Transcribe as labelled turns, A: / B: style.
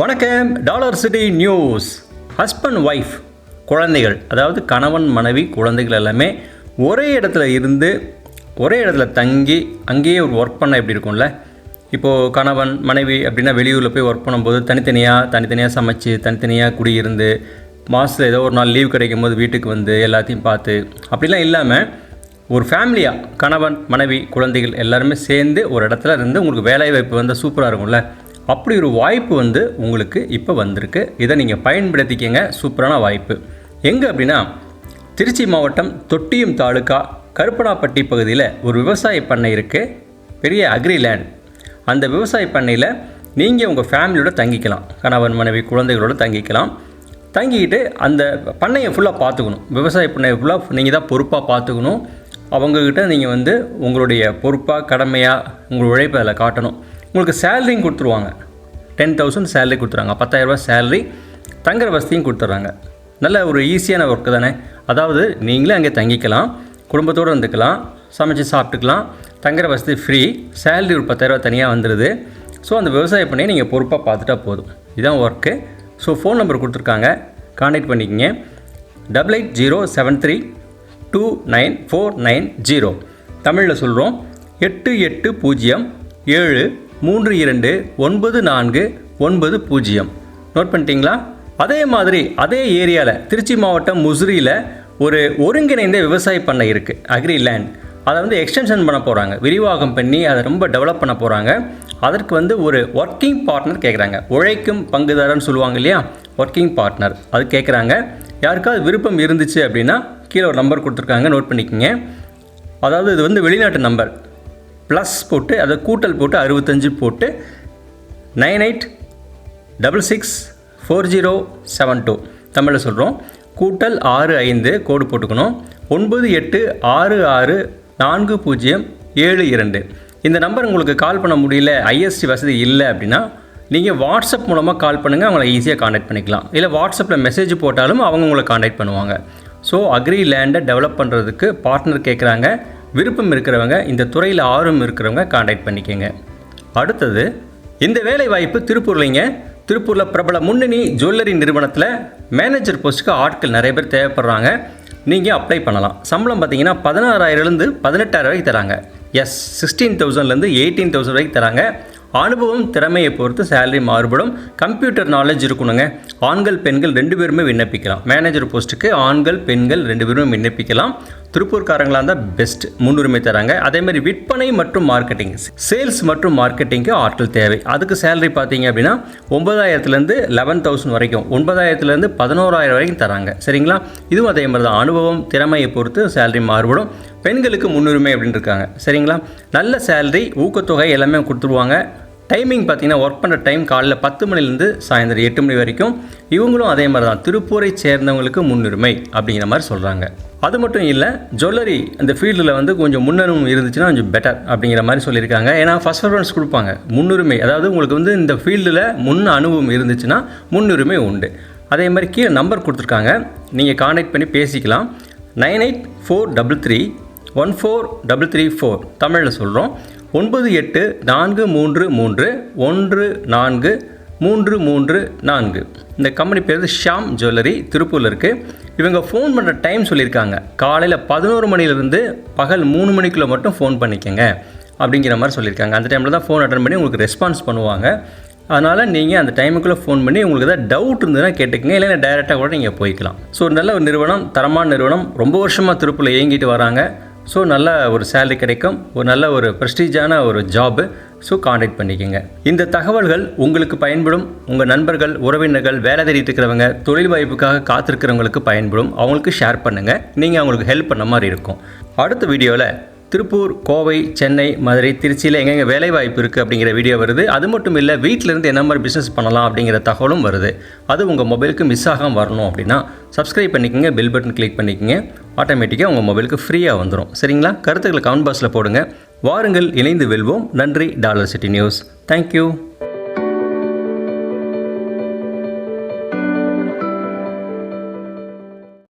A: வணக்கம் Dollar City News. Husband wife குழந்தைகள் அதாவது கணவன் மனைவி குழந்தைகள் எல்லாமே ஒரே இடத்துல இருந்து ஒரே இடத்துல தங்கி அங்கேயே ஒரு ஒர்க் பண்ண எப்படி இருக்கும்ல? இப்போது கணவன் மனைவி அப்படின்னா வெளியூரில் போய் ஒர்க் பண்ணும்போது தனித்தனியாக தனித்தனியாக சமைச்சு தனித்தனியாக குடியிருந்து மாதத்தில் ஏதோ ஒரு நாள் லீவ் கிடைக்கும் போது வீட்டுக்கு வந்து எல்லாத்தையும் பார்த்து அப்படிலாம் இல்லாமல் ஒரு ஃபேமிலியாக கணவன் மனைவி குழந்தைகள் எல்லாருமே சேர்ந்து ஒரு இடத்துல இருந்து உங்களுக்கு வேலை வாய்ப்பு வந்து சூப்பராக இருக்கும்ல? அப்படி ஒரு வாய்ப்பு வந்து உங்களுக்கு இப்போ வந்திருக்கு. இதை நீங்கள் பயன்படுத்திக்கங்க. சூப்பரான வாய்ப்பு. எங்கே அப்படின்னா திருச்சி மாவட்டம் தொட்டியம் தாலுக்கா கருப்பனாப்பட்டி பகுதியில் ஒரு விவசாய பண்ணை இருக்குது பெரிய அக்ரி லேண்ட் அந்த விவசாய பண்ணையில் நீங்கள் உங்கள் ஃபேமிலியோட தங்கிக்கலாம். கணவன் மனைவி குழந்தைகளோட தங்கிக்கலாம். தங்கிக்கிட்டு அந்த பண்ணையை ஃபுல்லாக பார்த்துக்கணும். விவசாய பண்ணையை ஃபுல்லாக நீங்கள் தான் பொறுப்பாக பார்த்துக்கணும். அவங்கக்கிட்ட நீங்கள் வந்து உங்களுடைய பொறுப்பாக கடமையாக உங்கள் உழைப்பை அதில் காட்டணும். உங்களுக்கு சேலரியும் கொடுத்துருவாங்க. டென் தௌசண்ட் சேலரி கொடுத்துறாங்க. பத்தாயிரரூபா சேலரி தங்குற வசதியும் கொடுத்துட்றாங்க நல்ல ஒரு ஈஸியான ஒர்க்கு தானே? அதாவது நீங்களே அங்கே தங்கிக்கலாம் குடும்பத்தோடு இருந்துக்கலாம் சமைச்சு சாப்பிட்டுக்கலாம் தங்குற வசதி ஃப்ரீ சேலரி ஒரு பத்தாயிரரூபா தனியாக வந்துடுது ஸோ அந்த விவசாய பண்ணியை நீங்கள் பொறுப்பாக பார்த்துட்டா போதும். இதுதான் ஒர்க்கு ஸோ ஃபோன் நம்பர் கொடுத்துருக்காங்க. கான்டாக்ட் பண்ணிக்கிங்க. Double eight zero seven three two nine four nine zero தமிழில் சொல்கிறோம் எட்டு எட்டு பூஜ்ஜியம் ஏழு மூன்று இரண்டு ஒன்பது நான்கு ஒன்பது பூஜ்ஜியம். நோட் பண்ணிட்டீங்களா? அதே மாதிரி அதே ஏரியாவில் திருச்சி மாவட்டம் முசிறியில் ஒரு ஒருங்கிணைந்த விவசாய பண்ணை இருக்குது அக்ரி லேண்ட் அதை வந்து எக்ஸ்டென்ஷன் பண்ண போகிறாங்க விரிவாகம் பண்ணி அதை ரொம்ப டெவலப் பண்ண போகிறாங்க அதற்கு வந்து ஒரு ஒர்க்கிங் பார்ட்னர் கேட்குறாங்க உழைக்கும் பங்குதாரன்னு சொல்லுவாங்க இல்லையா? ஒர்க்கிங் பார்ட்னர் அது கேட்குறாங்க யாருக்காவது விருப்பம் இருந்துச்சு அப்படின்னா கீழே ஒரு நம்பர் கொடுத்துருக்காங்க. நோட் பண்ணிக்கோங்க. அதாவது இது வந்து வெளிநாட்டு நம்பர் ப்ளஸ் போட்டு அதை கூட்டல் போட்டு அறுபத்தஞ்சு போட்டு nine eight double six four zero seven two தமிழில் சொல்கிறோம் கூட்டல் ஆறு ஐந்து கோடு போட்டுக்கணும். ஒன்பது எட்டு ஆறு ஆறு நான்கு பூஜ்ஜியம் ஏழு இரண்டு. இந்த நம்பர் உங்களுக்கு கால் பண்ண முடியல ஐஎஸ்டி வசதி இல்லை அப்படின்னா நீங்கள் வாட்ஸ்அப் மூலமாக கால் பண்ணுங்கள் அவங்கள ஈஸியாக காண்டாக்ட் பண்ணிக்கலாம். இல்லை வாட்ஸ்அப்பில் மெசேஜ் போட்டாலும் அவங்க உங்களை காண்டாக்ட் பண்ணுவாங்க. ஸோ அக்ரி லேண்டை டெவலப் பண்ணுறதுக்கு பார்ட்னர் கேட்குறாங்க விருப்பம் இருக்கிறவங்க இந்த துறையில் ஆர்வம் இருக்கிறவங்க காண்டாக்ட் பண்ணிக்கோங்க. அடுத்தது இந்த வேலை வாய்ப்பு திருப்பூர்லைங்க. திருப்பூரில் பிரபல முன்னணி ஜுவல்லரி நிறுவனத்தில் மேனேஜர் போஸ்ட்டுக்கு ஆட்கள் நிறைய பேர் தேவைப்படுறாங்க. நீங்கள் அப்ளை பண்ணலாம். சம்பளம் பார்த்தீங்கன்னா பதினாறாயிரம்லேருந்து பதினெட்டாயிரம் வரைக்கும் தராங்க. எஸ் சிக்ஸ்டீன் தௌசண்ட்லேருந்து எயிட்டீன் தௌசண்ட் வரைக்கும் தராங்க. அனுபவம் திறமையை பொறுத்து சேலரி மாறுபடும். கம்ப்யூட்டர் நாலேஜ் இருக்கணுங்க. ஆண்கள் பெண்கள் ரெண்டு பேருமே விண்ணப்பிக்கலாம். மேனேஜர் போஸ்ட்டுக்கு ஆண்கள் பெண்கள் ரெண்டு பேருமே விண்ணப்பிக்கலாம். திருப்பூர்காரங்களாக இருந்தால் பெஸ்ட் முன்னுரிமை தராங்க. அதே மாதிரி விற்பனை மற்றும் மார்க்கெட்டிங் சேல்ஸ் மற்றும் மார்க்கெட்டிங்க்கு ஆட்கள் தேவை. அதுக்கு சேலரி பார்த்தீங்க அப்படின்னா ஒன்பதாயிரத்துலேருந்து லெவன் தௌசண்ட் வரைக்கும். ஒன்பதாயிரத்துலேருந்து பதினோராயிரம் வரைக்கும் தராங்க. சரிங்களா? இதுவும் அதே மாதிரி தான். அனுபவம் திறமையை பொறுத்து சேலரி மாறுபடும். பெண்களுக்கு முன்னுரிமை அப்படின்னு இருக்காங்க. சரிங்களா? நல்ல சேலரி ஊக்கத்தொகை எல்லாமே கொடுத்துருவாங்க. டைமிங் பார்த்தீங்கன்னா ஒர்க் பண்ணுற டைம் காலைல பத்து மணிலேருந்து சாயந்தரம் எட்டு மணி வரைக்கும். இவங்களும் அதே மாதிரி தான். திருப்பூரை சேர்ந்தவங்களுக்கு முன்னுரிமை அப்படிங்கிற மாதிரி சொல்கிறாங்க அது மட்டும் இல்லை ஜுவல்லரி அந்த ஃபீல்டில் வந்து கொஞ்சம் முன்னரும் இருந்துச்சுன்னா கொஞ்சம் பெட்டர் அப்படிங்கிற மாதிரி சொல்லியிருக்காங்க. ஏன்னா ஃபஸ்ட் ப்ரிஃபரன்ஸ் கொடுப்பாங்க. முன்னுரிமை. அதாவது உங்களுக்கு வந்து இந்த ஃபீல்டில் முன் அனுபவம் இருந்துச்சுன்னா முன்னுரிமை உண்டு. அதே மாதிரி கீழே நம்பர் கொடுத்துருக்காங்க. நீங்கள் கான்டாக்ட் பண்ணி பேசிக்கலாம். Nine eight four double three one four double three four தமிழில் சொல்கிறோம் ஒன்பது எட்டு நான்கு மூன்று மூன்று ஒன்று நான்கு மூன்று மூன்று நான்கு. இந்த கம்பெனி பேர் ஷாம் ஜுவல்லரி திருப்பூரில் இருக்குது இவங்க ஃபோன் பண்ணுற டைம் சொல்லியிருக்காங்க. காலையில் பதினோரு மணிலேருந்து பகல் மூணு மணிக்குள்ளே மட்டும் ஃபோன் பண்ணிக்கோங்க அப்படிங்கிற மாதிரி சொல்லியிருக்காங்க. அந்த டைமில் தான் ஃபோன் அட்டன் பண்ணி உங்களுக்கு ரெஸ்பான்ஸ் பண்ணுவாங்க. அதனால் நீங்கள் அந்த டைமுக்குள்ளே ஃபோன் பண்ணி உங்களுக்கு ஏதாவது டவுட் இருந்ததுன்னா கேட்டுக்கங்க. இல்லைன்னா டைரெக்டாக கூட நீங்கள் போய்க்கலாம். ஸோ நல்ல ஒரு நிறுவனம் தரமான நிறுவனம் ரொம்ப வருஷமாக திருப்பூரில் இயங்கிட்டு வராங்க. ஸோ நல்ல ஒரு சேலரி கிடைக்கும். ஒரு நல்ல ஒரு ப்ரெஸ்டீஜான ஒரு ஜாபு ஸோ காண்டாக்ட் பண்ணிக்கோங்க. இந்த தகவல்கள் உங்களுக்கு பயன்படும். உங்கள் நண்பர்கள் உறவினர்கள் வேலை தேடிட்டு இருக்கிறவங்க தொழில் வாய்ப்புக்காக காத்திருக்கிறவங்களுக்கு பயன்படும். அவங்களுக்கு ஷேர் பண்ணுங்கள் நீங்கள் அவங்களுக்கு ஹெல்ப் பண்ண மாதிரி இருக்கும். அடுத்த வீடியோவில் திருப்பூர் கோவை சென்னை மதுரை திருச்சியில் எங்கெங்கே வேலை வாய்ப்பு இருக்குது அப்படிங்கிற வீடியோ வருது. அது மட்டும் இல்லை வீட்டிலேருந்து என்ன மாதிரி பிஸ்னஸ் பண்ணலாம் அப்படிங்கிற தகவலும் வருது. அது உங்கள் மொபைலுக்கு மிஸ் ஆகாமல் வரணும் அப்படின்னா சப்ஸ்கிரைப் பண்ணிக்கோங்க. பெல் பட்டன் கிளிக் பண்ணிக்கோங்க. ஆட்டோமேட்டிக்காக உங்கள் மொபைலுக்கு ஃப்ரீயாக வந்துடும். சரிங்களா? கருத்துக்களை கமெண்ட் பாக்ஸில் போடுங்க. வாருங்கள் இணைந்து வெல்வோம். நன்றி டாலர் சிட்டி நியூஸ். தேங்க்யூ